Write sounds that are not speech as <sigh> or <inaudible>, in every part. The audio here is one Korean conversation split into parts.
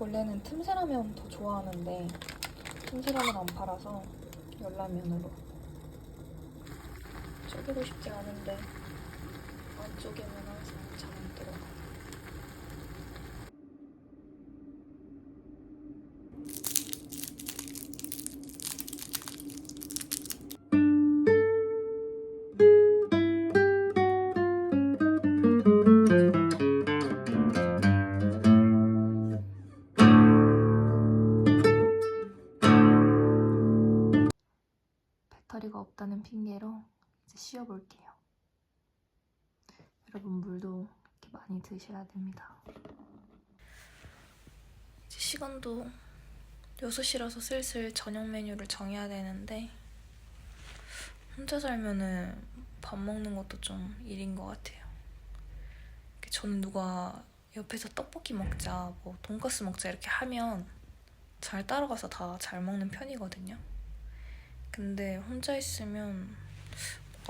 원래는 틈새라면 더 좋아하는데 틈새라면 안 팔아서 열라면으로. 쪼개고 싶지 않은데 안 쪼개면 항상 6시라서 슬슬 저녁 메뉴를 정해야 되는데 혼자 살면은 밥 먹는 것도 좀 일인 것 같아요. 저는 누가 옆에서 떡볶이 먹자, 뭐 돈까스 먹자 이렇게 하면 잘 따라가서 다 잘 먹는 편이거든요. 근데 혼자 있으면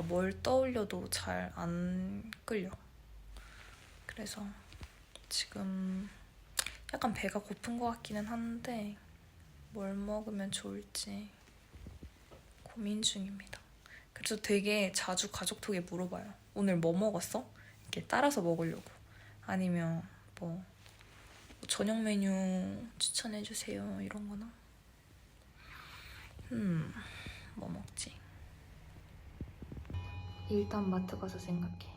뭘 떠올려도 잘 안 끌려. 그래서 지금 약간 배가 고픈 것 같기는 한데 뭘 먹으면 좋을지 고민 중입니다. 그래서 되게 자주 가족톡에 물어봐요. 오늘 뭐 먹었어? 이렇게 따라서 먹으려고. 아니면 뭐 저녁 메뉴 추천해주세요 이런 거나. 음. 뭐 먹지? 일단 마트 가서 생각해.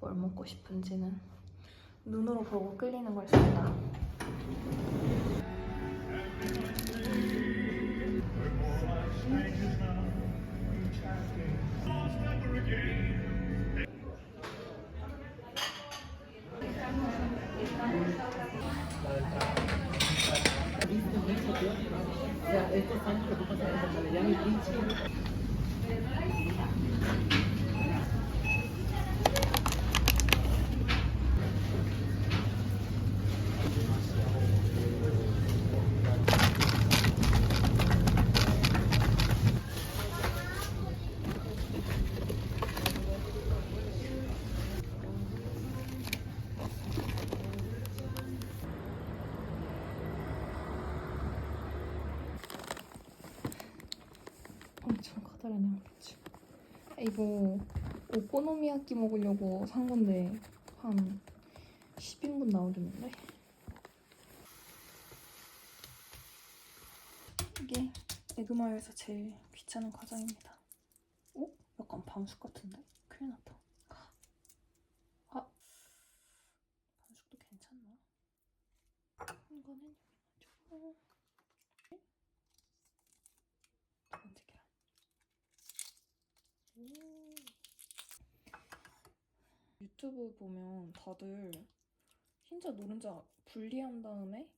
뭘 먹고 싶은지는 눈으로 보고 끌리는 걸 산다. Strangers now, you tap dance. Lost never again. 커다란 양배추. 이거 오코노미야끼 먹으려고 산 건데 한 10인분 나오겠는데? 이게 에그마요에서 제일 귀찮은 과정입니다. 어? 약간 밤숙 같은데? 큰일 났다. 아, 밤숙도 괜찮나? 이거는 좀... 두 번째 계란. 오. 유튜브 보면 다들 흰자 노른자 분리한 다음에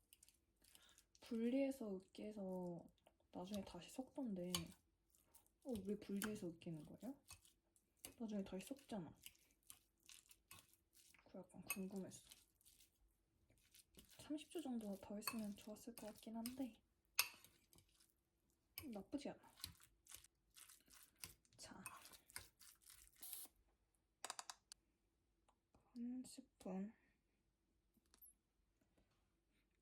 분리해서 으깨서 나중에 다시 섞던데 어, 왜 분리해서 으깨는 거예요? 나중에 다시 섞잖아. 그 약간 궁금했어. 30초 정도 더 했으면 좋았을 것 같긴 한데 나쁘지 않아. 자, 한 스푼.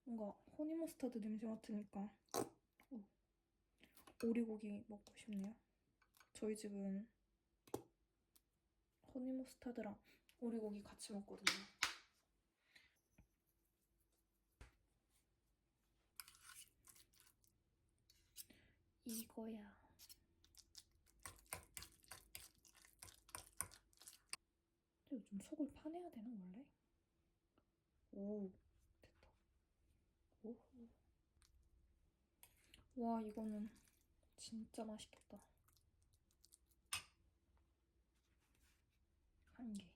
뭔가 허니 머스타드 냄새 맡으니까 어, 오리고기 먹고 싶네요. 저희 집은 허니 머스타드랑 오리고기 같이 먹거든요. 이거야. 요즘 속을 파내야 되나 원래? 오 됐다. 오. 와 이거는 진짜 맛있겠다. 한 개.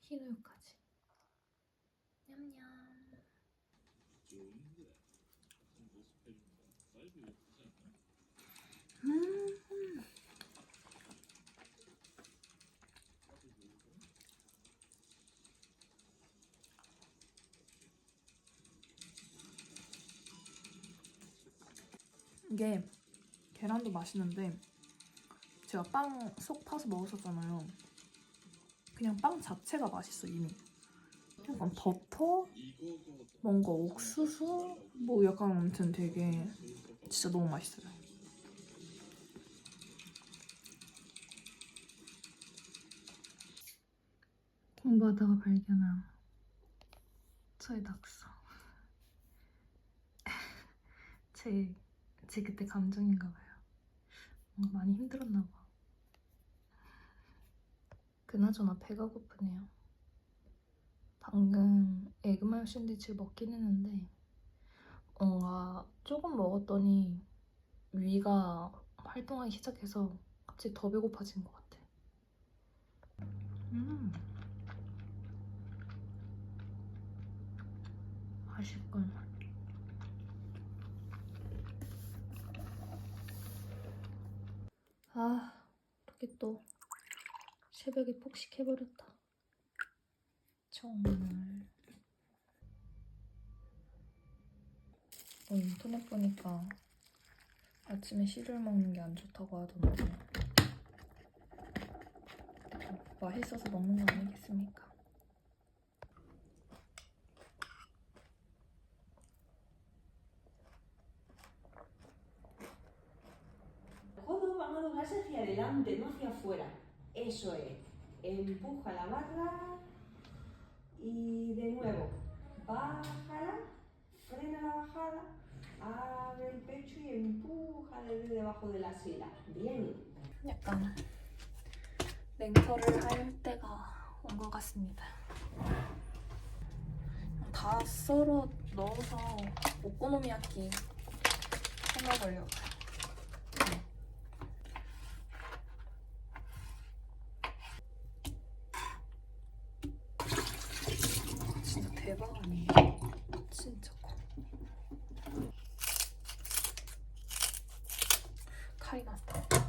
흰우유까지. 음. 이게 계란도 맛있는데 제가 빵 속 파서 먹었었잖아요. 그냥 빵 자체가 맛있어 이미. 약간 버터, 뭔가 옥수수, 뭐 약간 아무튼 되게 진짜 너무 맛있어요. 공부하다가 발견한 저의 낙서. <laughs> 제, 제 그때 감정인가 봐요. 뭔가 많이 힘들었나 봐. 그나저나 배가 고프네요. 방금 에그마요 샌드위치를 먹긴 했는데 뭔가 조금 먹었더니 위가 활동하기 시작해서 갑자기 더 배고파진 것 같아. 음. 맛있걸. 아, 어떻게 또 새벽에 폭식해버렸다. 정말. 어, 인터넷 보니까 아침에 시리얼 먹는 게 안 좋다고 하던데. 뭐 맛있어서 먹는 거 아니겠습니까? doblarse hacia adelante, no hacia afuera. Eso es. Empuja la barra y de nuevo, bájala, frena la bajada, abre el pecho y empuja desde debajo de la sila. Bien. 약간 랭커를 할 때가 온 것 같습니다. 다 썰어 넣어서 오코노미야키 해먹으려고. 진 짜 대박 아니에요? 진짜 커. 칼이 났다.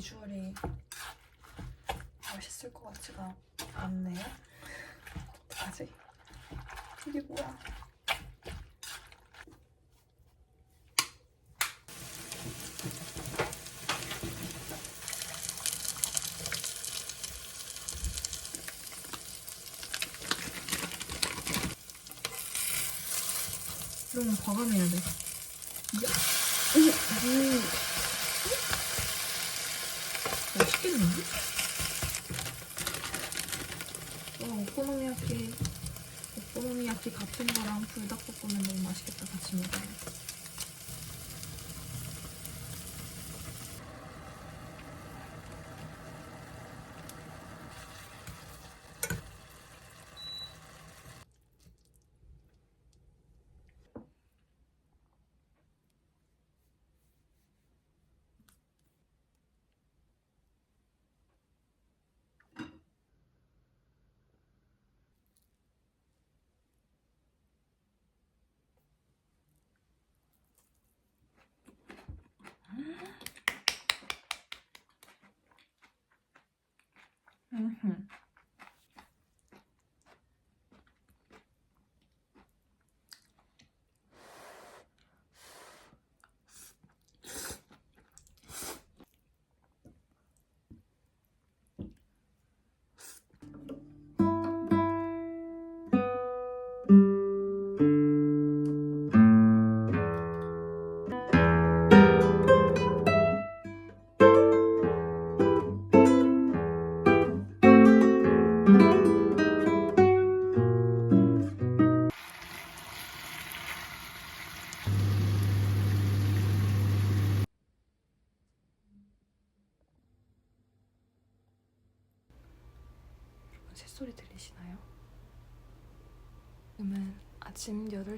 이 정도? 비주얼이 맛있을 것 같지가 않네요. 어떡하지? 이게 뭐야? 거 과감해야 돼. 야, 오, 오. 맛있겠는데? 와, 오코노미야키, 오코노미야키 같은 거랑 불닭볶음면 너무 맛있겠다, 같이 먹어요.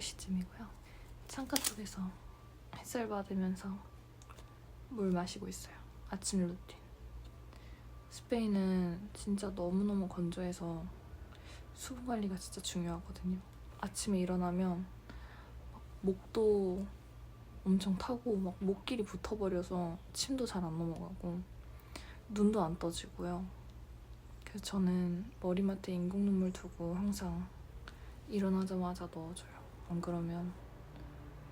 12시쯤이고요. 창가 쪽에서 햇살 받으면서 물 마시고 있어요. 아침 루틴. 스페인은 진짜 너무너무 건조해서 수분 관리가 진짜 중요하거든요. 아침에 일어나면 목도 엄청 타고 막 목길이 붙어버려서 침도 잘 안 넘어가고 눈도 안 떠지고요. 그래서 저는 머리맡에 인공 눈물 두고 항상 일어나자마자 넣어줘요. 안 그러면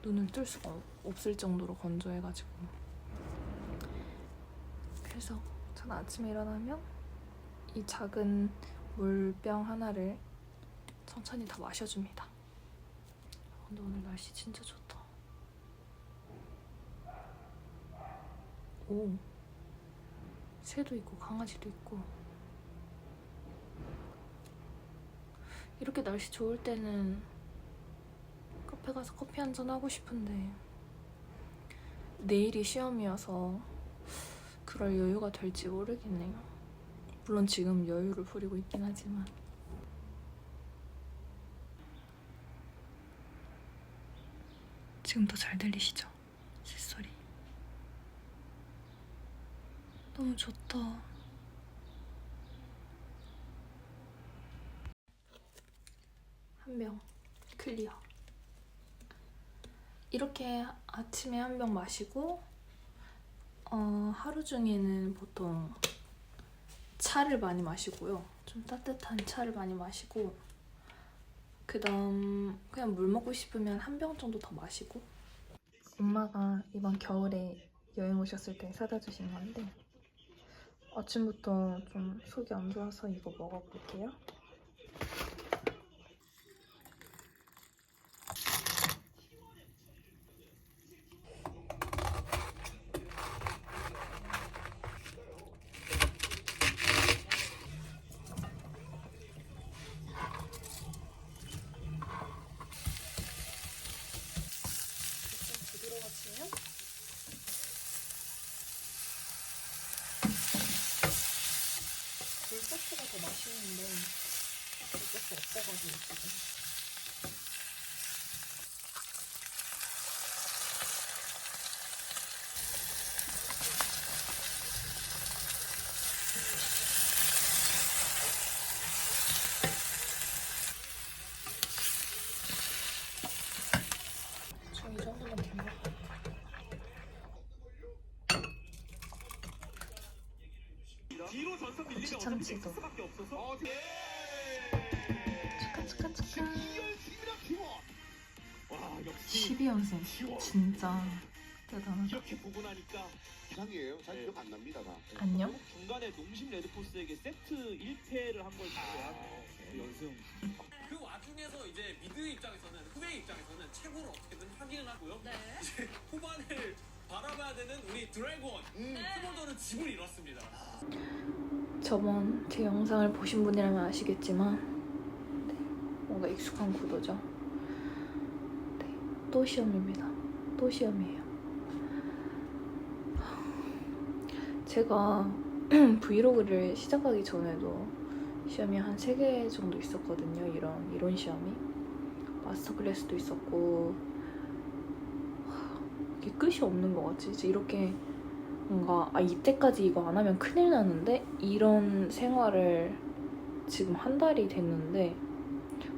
눈을 뜰 수가 없- 없을 정도로 건조해가지고. 그래서 저는 아침에 일어나면 이 작은 물병 하나를 천천히 다 마셔줍니다. 근데 오늘 날씨 진짜 좋다. 오, 새도 있고 강아지도 있고. 이렇게 날씨 좋을 때는 카페 가서 커피 한 잔 하고 싶은데 내일이 시험이어서 그럴 여유가 될지 모르겠네요. 물론 지금 여유를 부리고 있긴 하지만. 지금 더 잘 들리시죠? 새소리. 너무 좋다. 한병 클리어. 이렇게 아침에 한 병 마시고 어, 하루 중에는 보통 차를 많이 마시고요. 좀 따뜻한 차를 많이 마시고 그다음 그냥 물 먹고 싶으면 한 병 정도 더 마시고 엄마가 이번 겨울에 여행 오셨을 때 사다 주신 건데 아침부터 좀 속이 안 좋아서 이거 먹어볼게요. 좀 부드러워지면 불소스가 더 맛있는데 불소스 없어가지고 지금 저이 정도면 된것 같아요. 뒤로 전선 밀리면 어차피 참치도. 넥스밖에 없어서 축하 축하 축하 와 역시 12연승 진짜 대단하다 이렇게 보고 나니까 이상이에요. 잘 네. 기억 안 납니다. 다. 안녕? 중간에 농심 레드포스에게 세트 1패를 한 걸 제외한 연승 그 와중에서 이제 미드 입장에서는 후배 입장에서는 최고를 어떻게든 확인을 하고요. 이제 후반을 바라봐야 되는 우리 드래곤 스몰더는 집을 잃었습니다. 저번 제 영상을 보신 분이라면 아시겠지만 네, 뭔가 익숙한 구도죠. 네, 또 시험입니다. 또 시험이에요. 제가 <clears throat> 브이로그를 시작하기 전에도 시험이 한 3개 정도 있었거든요. 이런 이론 시험이. 마스터 클래스도 있었고 하, 이게 끝이 없는 것 같지. 이제 이렇게 뭔가 아 이때까지 이거 안 하면 큰일 나는데? 이런 생활을 지금 한 달이 됐는데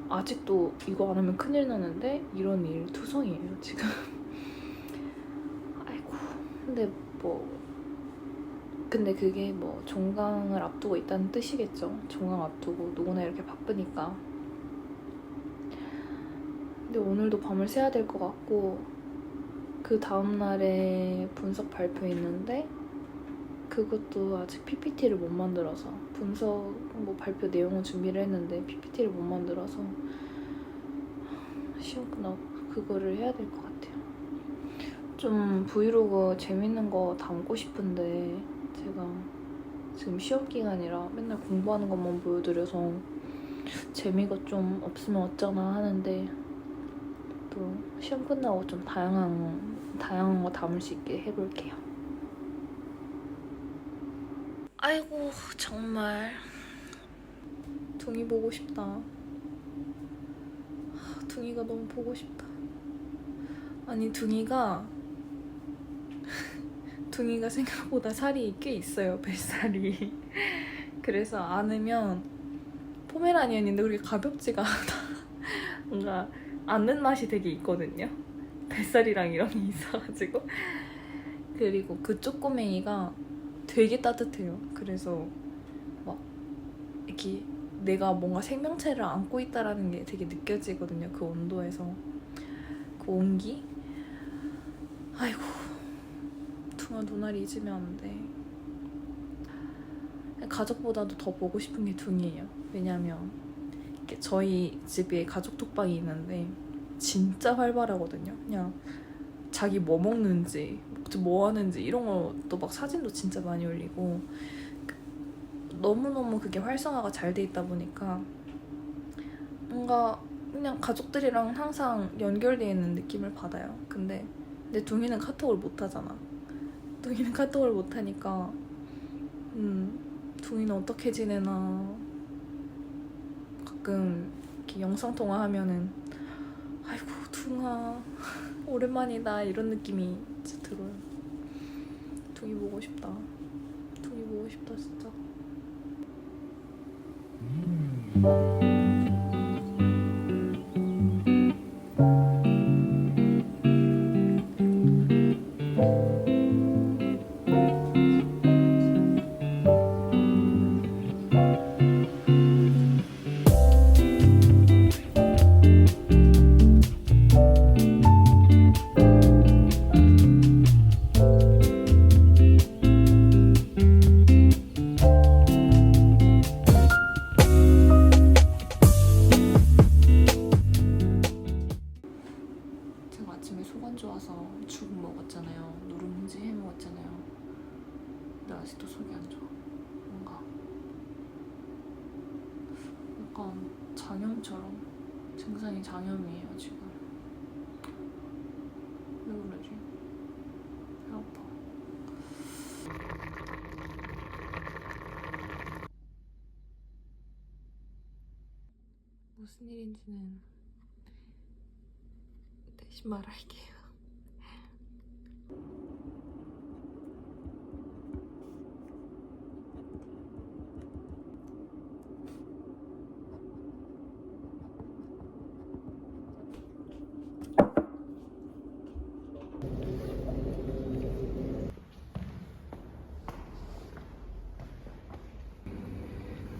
아직도 이거 안 하면 큰일 나는데? 이런 일 투성이에요 지금. <laughs> 아이고 근데 뭐 근데 그게 뭐 종강을 앞두고 있다는 뜻이겠죠. 종강 앞두고 누구나 이렇게 바쁘니까. 근데 오늘도 밤을 새야 될 것 같고 그 다음날에 분석 발표 있는데 그것도 아직 PPT를 못 만들어서 분석 뭐 발표 내용은 준비를 했는데 PPT를 못 만들어서 시험 끝나고 그거를 해야 될 것 같아요. 좀 브이로그 재밌는 거 담고 싶은데 제가 지금 시험 기간이라 맨날 공부하는 것만 보여드려서 재미가 좀 없으면 어쩌나 하는데 또 시험 끝나고 좀 다양한 다양한 거 담을 수 있게 해볼게요. 아이고 정말 둥이 보고 싶다. 하, 둥이가 너무 보고 싶다. 아니 둥이가 <laughs> 둥이가 생각보다 살이 꽤 있어요, 뱃살이. <laughs> 그래서 안으면 포메라니언인데 그렇게 가볍지가 <laughs> 않아. 뭔가 안는 맛이 되게 있거든요. 뱃살이랑 이런 게 있어가지고. 그리고 그 쪼꼬맹이가 되게 따뜻해요. 그래서 막 이렇게 내가 뭔가 생명체를 안고 있다라는 게 되게 느껴지거든요. 그 온도에서. 그 온기? 아이고. 둥아 눈알이 잊으면 안 돼. 가족보다도 더 보고 싶은 게 둥이에요. 왜냐면 저희 집에 가족 톡방이 있는데 진짜 활발하거든요. 그냥 자기 뭐 먹는지 뭐 하는지 이런 것도 막 사진도 진짜 많이 올리고 너무너무 그게 활성화가 잘 돼 있다 보니까 뭔가 그냥 가족들이랑 항상 연결되어 있는 느낌을 받아요. 근데 내 둥이는 카톡을 못 하잖아. 둥이는 <laughs> 카톡을 못 하니까 음 둥이는 어떻게 지내나 가끔 이렇게 영상 통화하면은 둥아 오랜만이다 이런 느낌이 진짜 들어요. 둥이 보고 싶다. 둥이 보고 싶다 진짜. 제 할게요.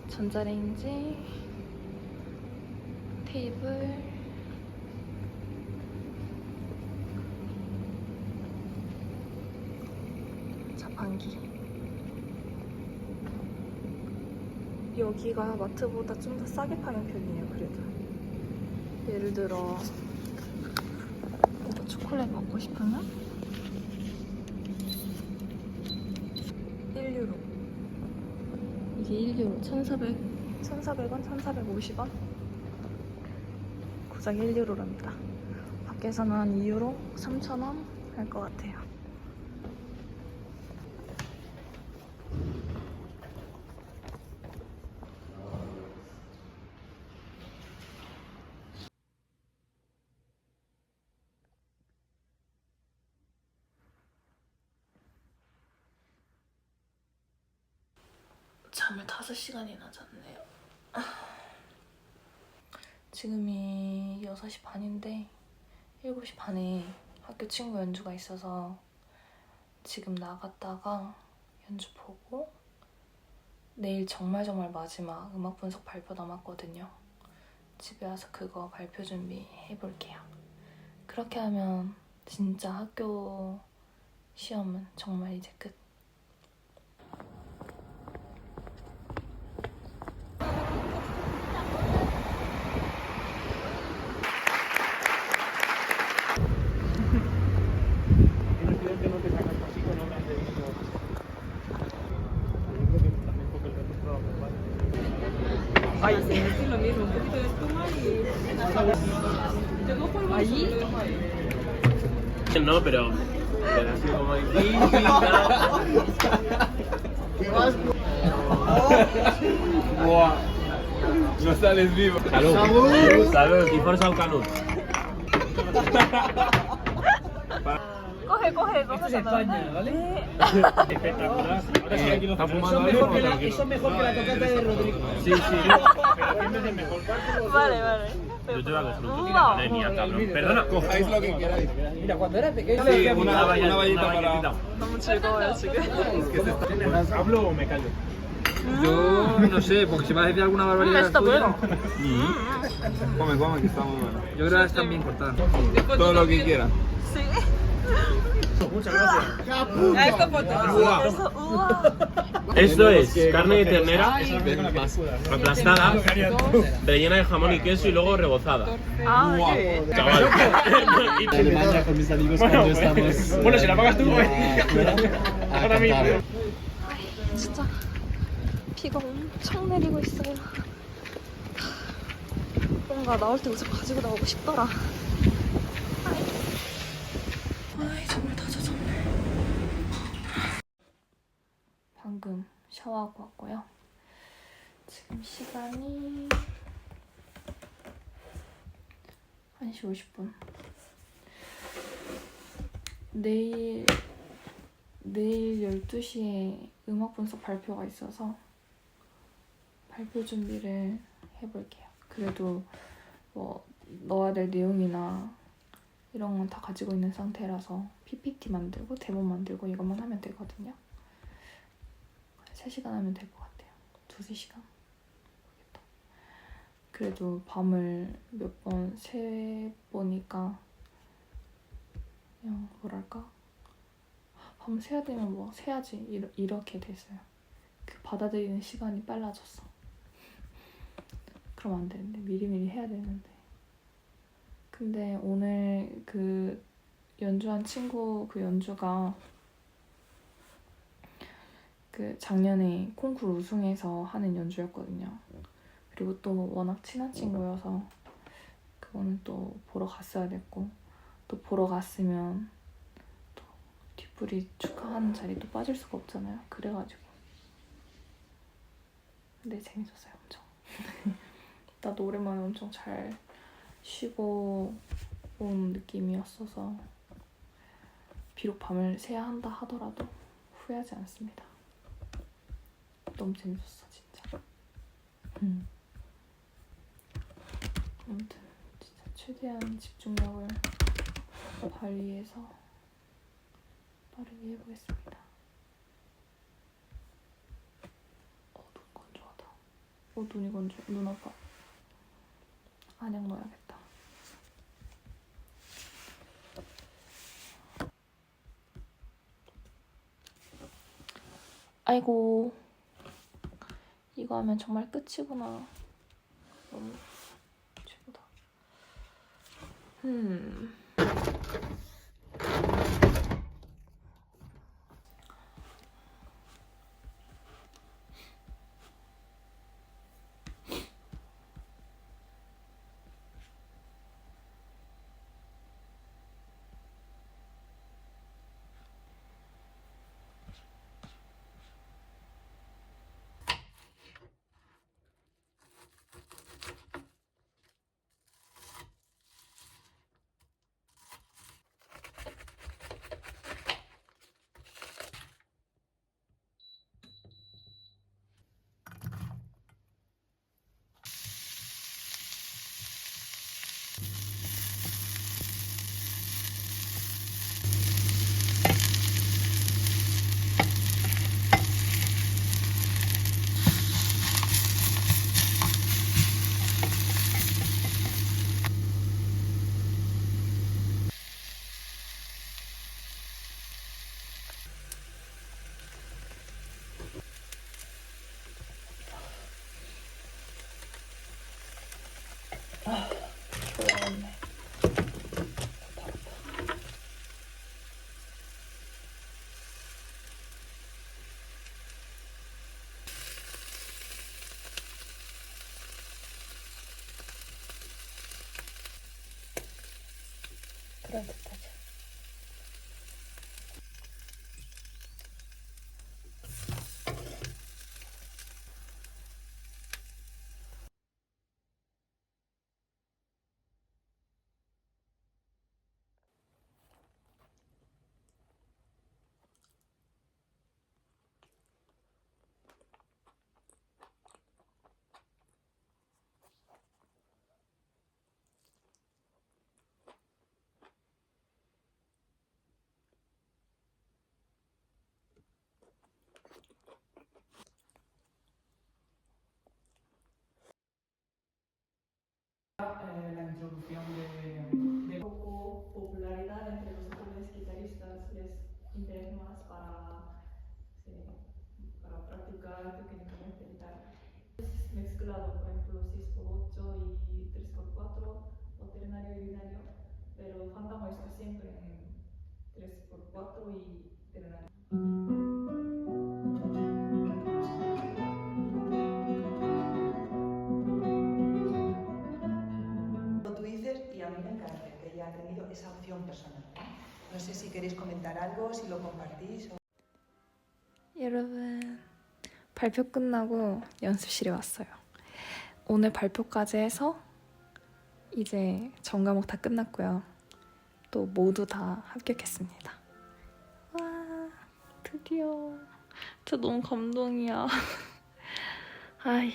전자레인지, 테이블, 자판기. 여기가 마트보다 좀 더 싸게 파는 편이에요, 그래도. 예를 들어, 이거 초콜릿 먹고 싶으면 1유로. 이게 1유로. 1,400, 1,400원, 1,450원? 고작 1유로랍니다. 밖에서는 한 2유로, 3,000원 할 것 같아요. 잠을 5시간이나 잤네요. 지금이 6시 반인데 7시 반에 학교 친구 연주가 있어서 지금 나갔다가 연주 보고 내일 정말 정말 마지막 음악 분석 발표 남았거든요. 집에 와서 그거 발표 준비 해볼게요. 그렇게 하면 진짜 학교 시험은 정말 이제 끝. No, pero. Pero así como difícil. Buah. No sales vivo. Salud. Salud. Y fuerza un canut. 꺼 coge, coge, coge. Esto es España, ¿vale? Espectacular. Ahora sí, aquí mejor que la, eso es mejor que la tocata de Rodrigo. Sí, sí. Pero ¿quién es el mejor? Vale, vale. Yo te lo hago fruto, tira anemia, cabrón. Perdona. Cojáis lo que queráis. Mira, cuando era pequeño... Sí, una vallita para... No mucho de <laughs> ¿Hablo o me callo? Yo ah. no sé, porque si vas a decir alguna barbaridad. Está bueno. Come, come, que está muy bueno. Yo creo que están bien cortadas. Todo lo que quieras. Sí. <laughs> Eso, 우와. Esto es carne de ternera Aplastada. rellena de jamón y queso y luego rebozada. 아, qué bien. Chaval. Alemania con mis amigos Bueno, cuando estamos. bueno, si la pagas tú, a Ahora mismo. 진짜 비가 엄청 내리고 있어요. 뭔가 나올 때 옷을 가지고 나오고 싶더라. 아이 정말 다 젖었네. 방금 샤워하고 왔고요. 지금 시간이 1시 50분. 내일 내일 12시에 음악 분석 발표가 있어서 발표 준비를 해볼게요. 그래도 뭐 넣어야 될 내용이나 이런 건 다 가지고 있는 상태라서 PPT 만들고 대본 만들고 이것만 하면 되거든요. 3시간 하면 될 것 같아요. 2, 3시간? 모르겠다. 그래도 밤을 몇 번 새보니까 그냥 뭐랄까 밤 새야 되면 뭐 새야지 이러, 이렇게 됐어요. 그 받아들이는 시간이 빨라졌어. 그럼 안 되는데 미리미리 해야 되는데. 근데 오늘 그 연주한 친구 그 연주가 그 작년에 콩쿠르 우승해서 하는 연주였거든요. 그리고 또 워낙 친한 친구여서 그거는 또 보러 갔어야 됐고 또 보러 갔으면 뒷풀이 축하하는 자리 또 빠질 수가 없잖아요. 그래가지고. 근데 재밌었어요, 엄청. <laughs> 나도 오랜만에 엄청 잘 쉬고 온 느낌이었어서 비록 밤을 새야 한다 하더라도 후회하지 않습니다. 너무 재밌었어, 진짜. 음. 아무튼 진짜 최대한 집중력을 발휘해서 빠르게 해보겠습니다. 어, 눈 건조하다. 어, 눈이 건조, 눈 아파. 안약 넣어야겠다. 아이고, 이거 하면 정말 끝이구나. 너무 최고다. 음. 올라갔네. 그럴 듯하죠. dado, por ejemplo, 6x8 y 3x4, o ternario y binario, Fantasma está siempre en 3x4 y ternario. Tú dices, y a mí me encanta que ella ha tenido esa opción personal. No sé si queréis comentar algo, si lo compartís. o- 여러분 발표 끝나고 연습실에 왔어요. 오늘 발표까지 해서 이제 전 과목 다 끝났고요. 또 모두 다 합격했습니다. 와 드디어 진짜 너무 감동이야. <laughs> 아이